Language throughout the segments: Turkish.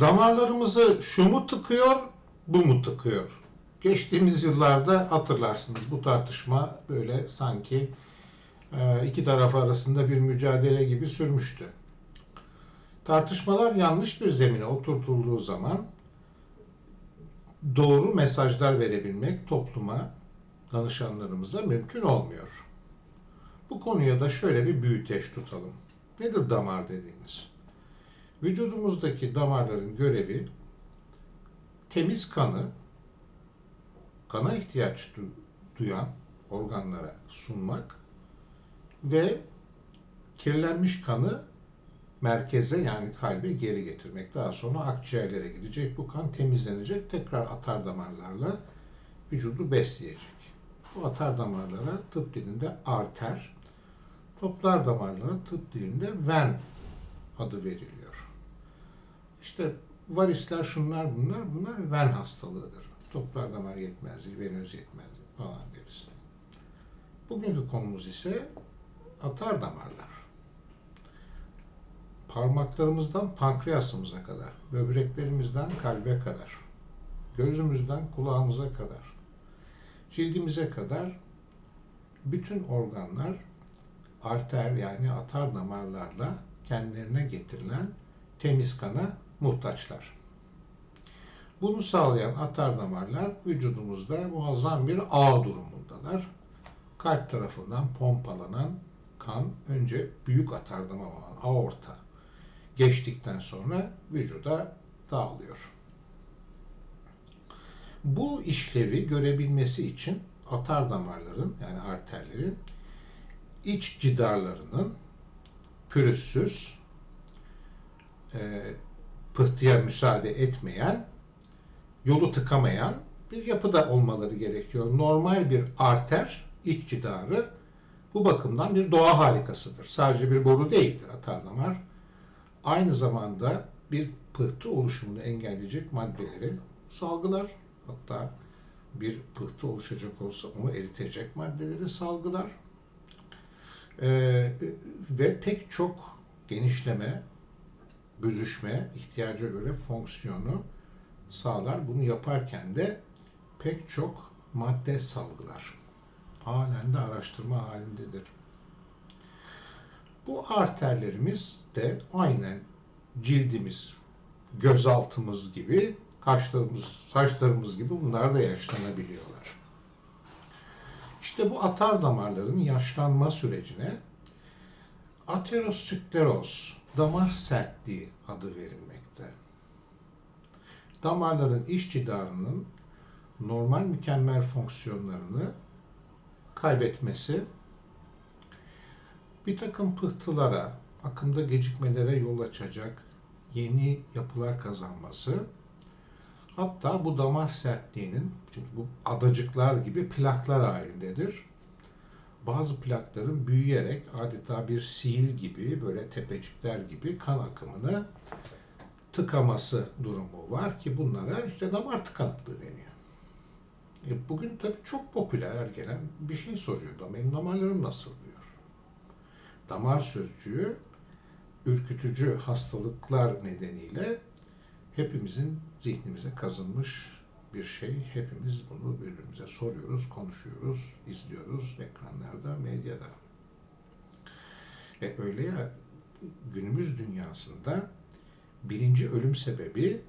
Damarlarımızı şu mu tıkıyor, bu mu tıkıyor? Geçtiğimiz yıllarda hatırlarsınız bu tartışma böyle sanki e, iki taraf arasında bir mücadele gibi sürmüştü. Tartışmalar yanlış bir zemine oturtulduğu zaman doğru mesajlar verebilmek topluma, danışanlarımıza mümkün olmuyor. Bu konuya da şöyle bir büyüteç tutalım. Nedir damar dediğimiz? Vücudumuzdaki damarların görevi temiz kanı kana ihtiyaç du- duyan organlara sunmak ve kirlenmiş kanı merkeze yani kalbe geri getirmek. Daha sonra akciğerlere gidecek. Bu kan temizlenecek. Tekrar atar damarlarla vücudu besleyecek. Bu atar damarlara tıp dilinde arter, toplar damarlara tıp dilinde ven adı veriliyor. İşte varisler şunlar bunlar bunlar ven hastalığıdır. Toplar damar yetmezliği, venöz yetmezliği falan deriz. Bugünkü konumuz ise atar damarlar. Parmaklarımızdan pankreasımıza kadar, böbreklerimizden kalbe kadar, gözümüzden kulağımıza kadar, cildimize kadar bütün organlar arter yani atar damarlarla kendilerine getirilen temiz kana muhtaçlar. Bunu sağlayan atar damarlar vücudumuzda muazzam bir ağ durumundalar. Kalp tarafından pompalanan kan önce büyük atar damar olan aorta geçtikten sonra vücuda dağılıyor. Bu işlevi görebilmesi için atar damarların yani arterlerin iç cidarlarının pürüzsüz, e, pıhtıya müsaade etmeyen, yolu tıkamayan bir yapıda olmaları gerekiyor. Normal bir arter, iç cidarı bu bakımdan bir doğa harikasıdır. Sadece bir boru değildir atar damar. Aynı zamanda bir pıhtı oluşumunu engelleyecek maddeleri salgılar. Hatta bir pıhtı oluşacak olsa onu eritecek maddeleri salgılar. Ee, ve pek çok genişleme, büzüşme ihtiyaca göre fonksiyonu sağlar. Bunu yaparken de pek çok madde salgılar. Halen de araştırma halindedir. Bu arterlerimiz de aynen cildimiz, gözaltımız gibi, kaşlarımız, saçlarımız gibi bunlar da yaşlanabiliyorlar. İşte bu atar damarların yaşlanma sürecine ateroskleroz, damar sertliği adı verilmekte. Damarların iç cidarının normal mükemmel fonksiyonlarını kaybetmesi bir takım pıhtılara, akımda gecikmelere yol açacak yeni yapılar kazanması hatta bu damar sertliğinin çünkü bu adacıklar gibi plaklar halindedir. Bazı plakların büyüyerek adeta bir sihir gibi böyle tepecikler gibi kan akımını tıkaması durumu var ki bunlara işte damar tıkanıklığı deniyor. E bugün tabii çok popüler gelen bir şey soruyor. Benim damarlarım nasıl diyor. Damar sözcüğü ürkütücü hastalıklar nedeniyle hepimizin zihnimize kazınmış bir şey. Hepimiz bunu birbirimize soruyoruz, konuşuyoruz, izliyoruz ekranlarda, medyada. E öyle ya günümüz dünyasında birinci ölüm sebebi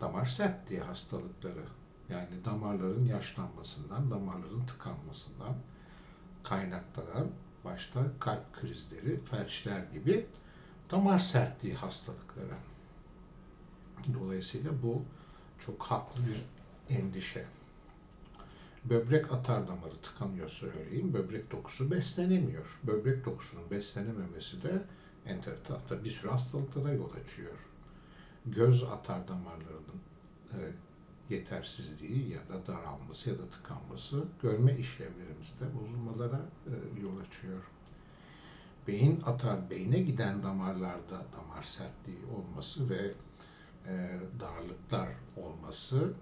damar sertliği hastalıkları. Yani damarların yaşlanmasından, damarların tıkanmasından kaynaklanan başta kalp krizleri, felçler gibi damar sertliği hastalıkları. Dolayısıyla bu çok haklı bir endişe. Böbrek atar damarı tıkanıyorsa örneğin böbrek dokusu beslenemiyor. Böbrek dokusunun beslenememesi de enteresan bir sürü hastalıklara yol açıyor. Göz atar damarlarının e, yetersizliği ya da daralması ya da tıkanması görme işlevlerimizde bozulmalara e, yol açıyor. Beyin atar, beyne giden damarlarda damar sertliği olması ve darlıklar olması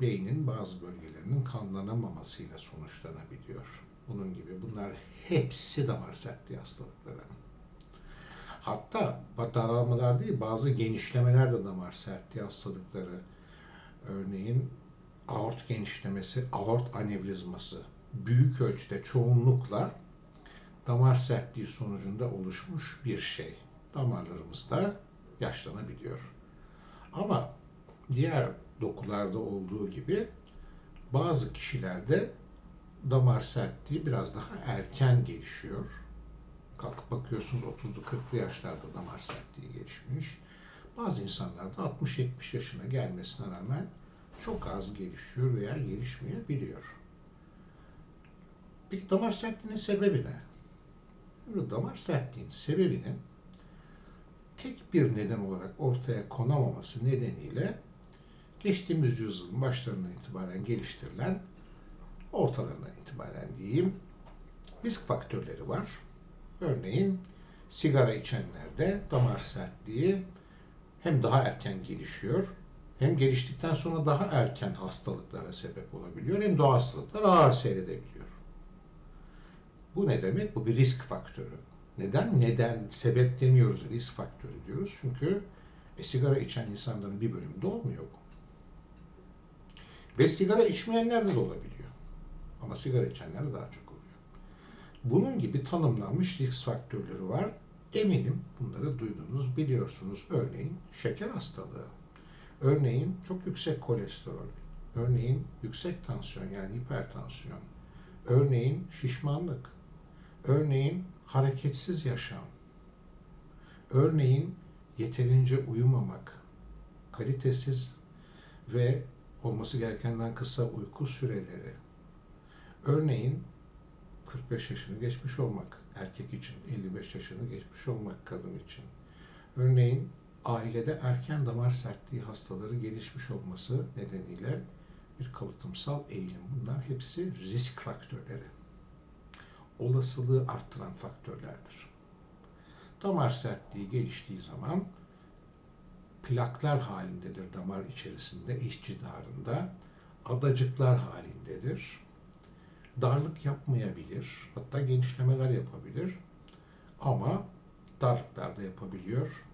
beynin bazı bölgelerinin kanlanamamasıyla sonuçlanabiliyor. Bunun gibi bunlar hepsi damar sertliği hastalıkları. Hatta daralmalar değil bazı genişlemeler de damar sertliği hastalıkları. Örneğin aort genişlemesi, aort anevrizması büyük ölçüde çoğunlukla damar sertliği sonucunda oluşmuş bir şey. Damarlarımızda yaşlanabiliyor. Ama diğer dokularda olduğu gibi bazı kişilerde damar sertliği biraz daha erken gelişiyor. Kalkıp bakıyorsunuz 30'lu 40'lı yaşlarda damar sertliği gelişmiş. Bazı insanlarda 60-70 yaşına gelmesine rağmen çok az gelişiyor veya gelişmeyebiliyor. Peki damar sertliğinin sebebi ne? Damar sertliğinin sebebinin tek bir neden olarak ortaya konamaması nedeniyle geçtiğimiz yüzyılın başlarından itibaren geliştirilen ortalarından itibaren diyeyim risk faktörleri var. Örneğin sigara içenlerde damar sertliği hem daha erken gelişiyor hem geliştikten sonra daha erken hastalıklara sebep olabiliyor hem de hastalıklar ağır seyredebiliyor. Bu ne demek? Bu bir risk faktörü. Neden? Neden? Sebep demiyoruz, risk faktörü diyoruz. Çünkü e, sigara içen insanların bir bölümünde olmuyor bu. Ve sigara içmeyenlerde de olabiliyor. Ama sigara içenlerde daha çok oluyor. Bunun gibi tanımlanmış risk faktörleri var. Eminim bunları duydunuz, biliyorsunuz. Örneğin şeker hastalığı. Örneğin çok yüksek kolesterol. Örneğin yüksek tansiyon yani hipertansiyon. Örneğin şişmanlık. Örneğin hareketsiz yaşam. Örneğin yeterince uyumamak, kalitesiz ve olması gerekenden kısa uyku süreleri. Örneğin 45 yaşını geçmiş olmak erkek için, 55 yaşını geçmiş olmak kadın için. Örneğin ailede erken damar sertliği hastaları gelişmiş olması nedeniyle bir kalıtımsal eğilim. Bunlar hepsi risk faktörleri. Olasılığı arttıran faktörlerdir. Damar sertliği geliştiği zaman plaklar halindedir damar içerisinde, iç cidarında. Adacıklar halindedir. Darlık yapmayabilir, hatta genişlemeler yapabilir. Ama darlıklar da yapabiliyor.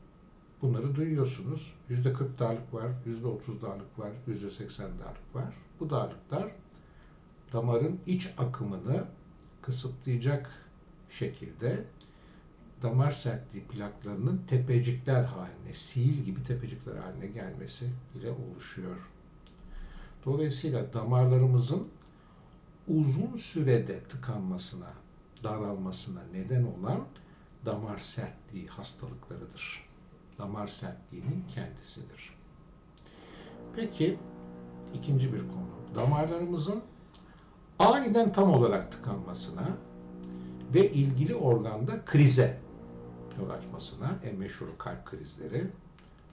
Bunları duyuyorsunuz. Yüzde 40 darlık var, yüzde 30 darlık var, yüzde 80 darlık var. Bu darlıklar damarın iç akımını kısıtlayacak şekilde damar sertliği plaklarının tepecikler haline, sil gibi tepecikler haline gelmesi ile oluşuyor. Dolayısıyla damarlarımızın uzun sürede tıkanmasına, daralmasına neden olan damar sertliği hastalıklarıdır. Damar sertliğinin kendisidir. Peki ikinci bir konu. Damarlarımızın aniden tam olarak tıkanmasına ve ilgili organda krize yol açmasına en meşhur kalp krizleri,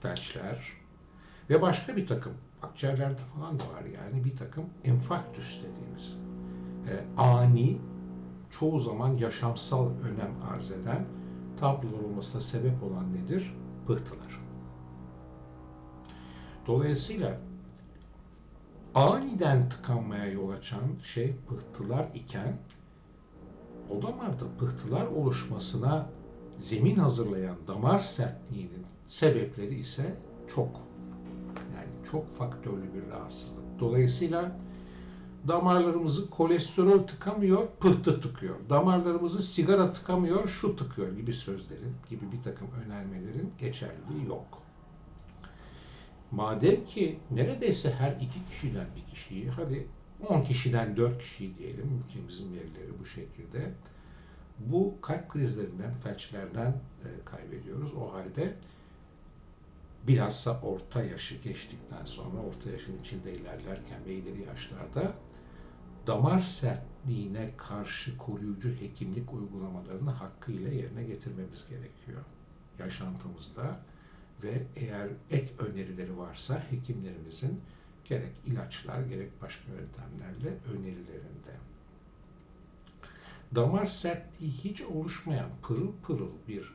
felçler ve başka bir takım akciğerlerde falan da var yani bir takım enfarktüs dediğimiz e, ani çoğu zaman yaşamsal önem arz eden tablolar olmasına sebep olan nedir? Pıhtılar. Dolayısıyla aniden tıkanmaya yol açan şey pıhtılar iken o damarda pıhtılar oluşmasına zemin hazırlayan damar sertliğinin sebepleri ise çok. Yani çok faktörlü bir rahatsızlık. Dolayısıyla damarlarımızı kolesterol tıkamıyor, pıhtı tıkıyor. Damarlarımızı sigara tıkamıyor, şu tıkıyor gibi sözlerin, gibi bir takım önermelerin geçerliliği yok. Madem ki neredeyse her iki kişiden bir kişiyi, hadi 10 kişiden 4 kişi diyelim, ülkemizin verileri bu şekilde, bu kalp krizlerinden, felçlerden e, kaybediyoruz. O halde bilhassa orta yaşı geçtikten sonra, orta yaşın içinde ilerlerken ve ileri yaşlarda damar sertliğine karşı koruyucu hekimlik uygulamalarını hakkıyla yerine getirmemiz gerekiyor yaşantımızda ve eğer ek önerileri varsa hekimlerimizin gerek ilaçlar gerek başka yöntemlerle önerilerinde. Damar sertliği hiç oluşmayan pırıl pırıl bir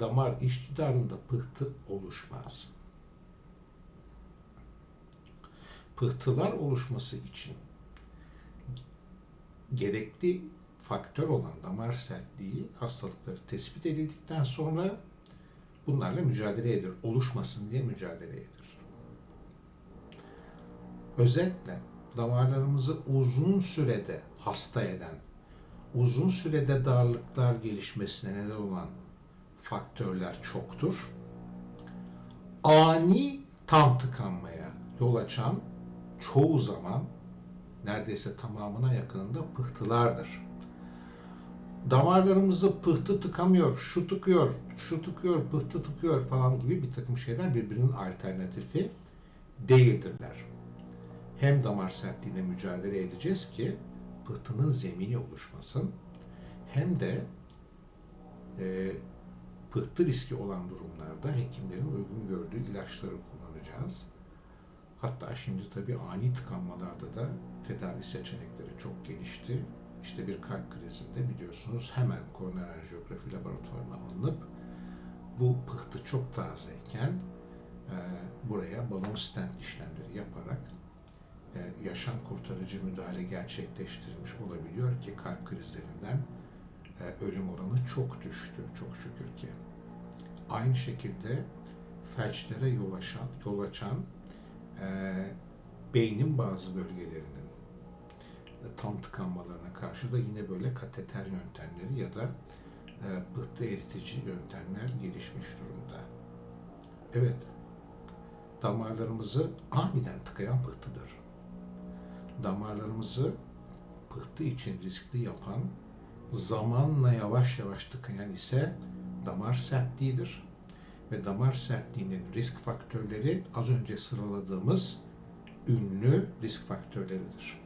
damar iştidarında pıhtı oluşmaz. Pıhtılar oluşması için gerekli faktör olan damar sertliği hastalıkları tespit edildikten sonra bunlarla mücadele edilir. Oluşmasın diye mücadele edilir. Özetle damarlarımızı uzun sürede hasta eden, uzun sürede darlıklar gelişmesine neden olan faktörler çoktur. Ani tam tıkanmaya yol açan çoğu zaman neredeyse tamamına yakınında pıhtılardır. Damarlarımızı pıhtı tıkamıyor, şu tıkıyor, şu tıkıyor, pıhtı tıkıyor falan gibi bir takım şeyler birbirinin alternatifi değildirler. Hem damar sertliğine mücadele edeceğiz ki pıhtının zemini oluşmasın, hem de e, pıhtı riski olan durumlarda hekimlerin uygun gördüğü ilaçları kullanacağız. Hatta şimdi tabii ani tıkanmalarda da tedavi seçenekleri çok gelişti. İşte bir kalp krizinde biliyorsunuz hemen koroner anjiyografi laboratuvarına alınıp bu pıhtı çok tazeyken e, buraya balon stent işlemleri yaparak e, yaşam kurtarıcı müdahale gerçekleştirilmiş olabiliyor ki kalp krizlerinden e, ölüm oranı çok düştü çok şükür ki. Aynı şekilde felçlere yol açan, yol açan e, beynin bazı bölgelerinin e, tam tıkanmalarına karşı da yine böyle kateter yöntemleri ya da e, pıhtı eritici yöntemler gelişmiş durumda. Evet, damarlarımızı aniden tıkayan pıhtıdır. Damarlarımızı pıhtı için riskli yapan, zamanla yavaş yavaş tıkayan ise damar sertliğidir. Ve damar sertliğinin risk faktörleri az önce sıraladığımız ünlü risk faktörleridir.